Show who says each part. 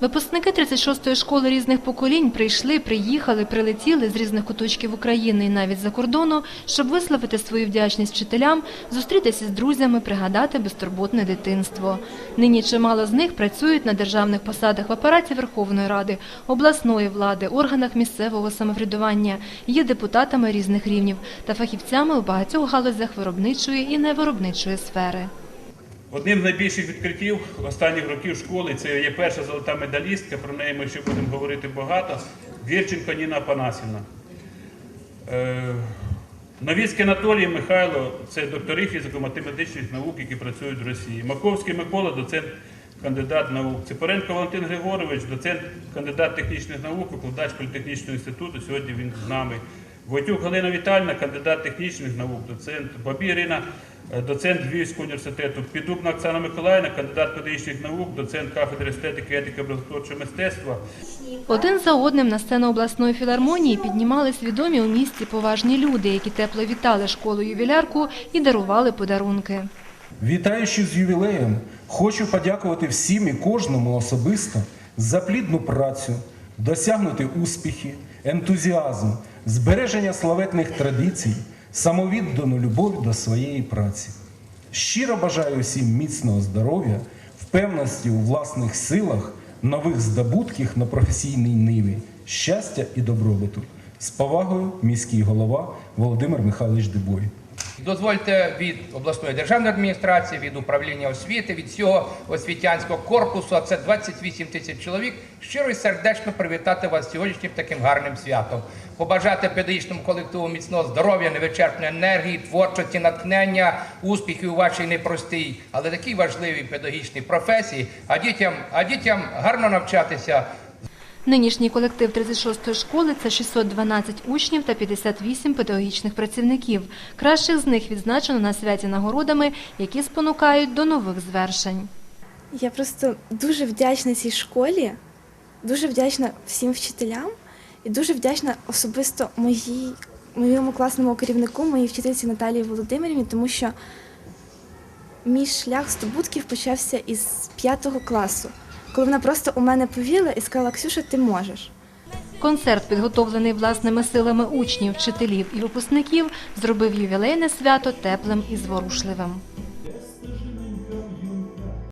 Speaker 1: Випускники 36-ї школи різних поколінь прийшли, приїхали, прилетіли з різних куточків України і навіть за кордону, щоб висловити свою вдячність вчителям, зустрітися з друзями, пригадати безтурботне дитинство. Нині чимало з них працюють на державних посадах в апараті Верховної Ради, обласної влади, органах місцевого самоврядування, є депутатами різних рівнів та фахівцями у багатьох галузях виробничої і невиробничої сфери.
Speaker 2: Одним з найбільших відкриттів останніх років школи це є перша золота медалістка, про неї ми ще будемо говорити багато. Вірченко Ніна Апанасівна. Е, Новіцький Анатолій Михайло це доктори фізико-математичних наук, які працюють в Росії. Маковський Микола, доцент, кандидат наук. Ципоренко Валентин Григорович, доцент, кандидат технічних наук, викладач політехнічного інституту. Сьогодні він з нами. Войтюк Галина Вітальна, кандидат технічних наук, доцент Бабі Ірина, доцент Львівського університету, Підубна Оксана Миколаївна, кандидат педагогічних наук, доцент кафедри естетики, етики, образотворчого мистецтва.
Speaker 1: Один за одним на сцену обласної філармонії піднімались відомі у місті поважні люди, які тепло вітали школу ювілярку і дарували подарунки.
Speaker 3: Вітаючи з ювілеєм, хочу подякувати всім і кожному особисто за плідну працю, досягнути успіхи, ентузіазм, збереження славетних традицій, самовіддану любов до своєї праці. Щиро бажаю усім міцного здоров'я, впевненості у власних силах, нових здобутків на професійній ниві, щастя і добробуту. З повагою, міський голова Володимир Михайлович Дебой.
Speaker 4: Дозвольте від обласної державної адміністрації, від управління освіти, від всього освітянського корпусу, а це 28 тисяч чоловік, щиро і сердечно привітати вас сьогоднішнім таким гарним святом. Побажати педагогічному колективу міцного здоров'я, невичерпної енергії, творчості, натхнення, успіхів у вашій непростій, але такій важливій педагогічній професії. А дітям, а дітям гарно навчатися,
Speaker 1: Нинішній колектив 36-ї школи – це 612 учнів та 58 педагогічних працівників. Кращих з них відзначено на святі нагородами, які спонукають до нових звершень.
Speaker 5: Я просто дуже вдячна цій школі, дуже вдячна всім вчителям і дуже вдячна особисто моїй, моєму класному керівнику, моїй вчительці Наталії Володимирівні, тому що мій шлях здобутків почався із п'ятого класу, коли вона просто у мене повіла і сказала: Ксюша, ти можеш.
Speaker 1: Концерт, підготовлений власними силами учнів, вчителів і випускників, зробив ювілейне свято теплим і зворушливим.